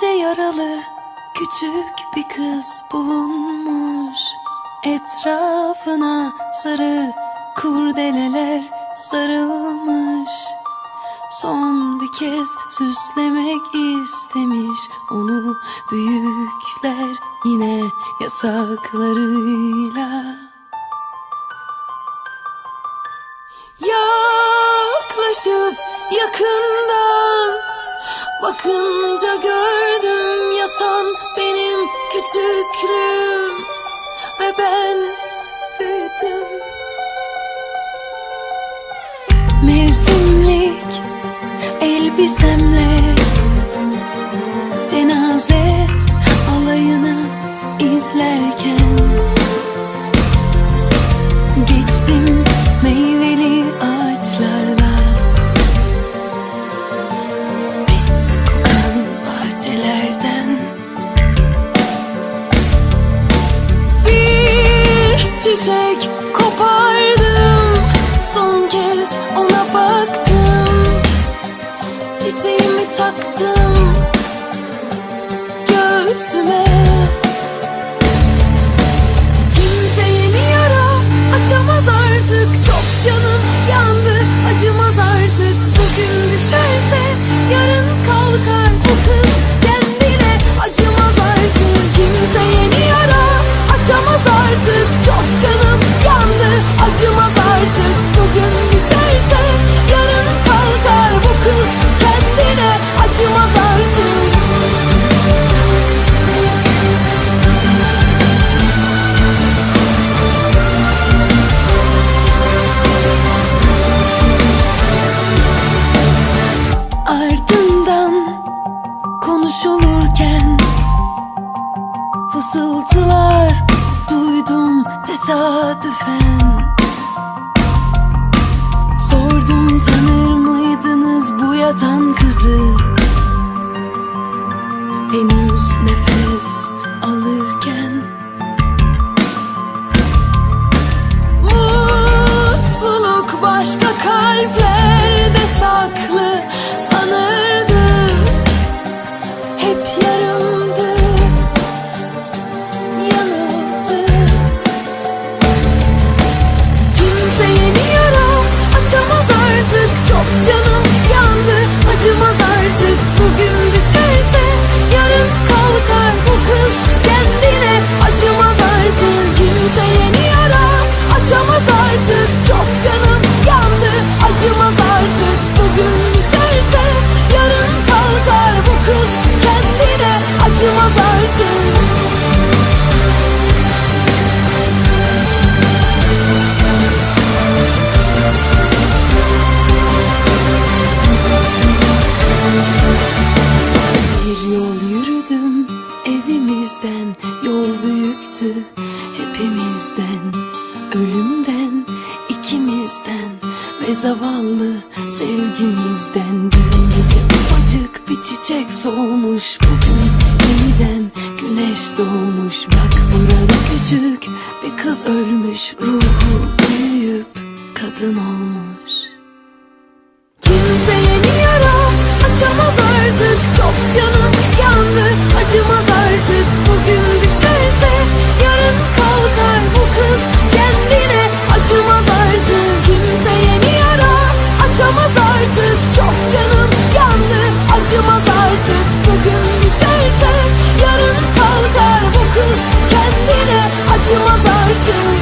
gece yaralı küçük bir kız bulunmuş. Etrafına sarı kurdeleler sarılmış. Son bir kez süslemek istemiş. Onu büyükler yine yasaklarıyla. Yaklaşıp yakından Bakınca benim küçüklüğüm Ve ben büyüdüm. Mevsimlik elbisemle Taktım Göğsüme. Kimse yeni yara açamaz konuşulurken Fısıltılar duydum tesadüfen. Sordum tanır mıydınız bu yatan kızı? Henüz Ölümden ikimizden Ve zavallı sevgimizden. Dün gece ufacık bir çiçek solmuş Bugün yeniden güneş doğmuş. Bak burada küçük bir kız ölmüş Ruhu büyüyüp kadın olmuş to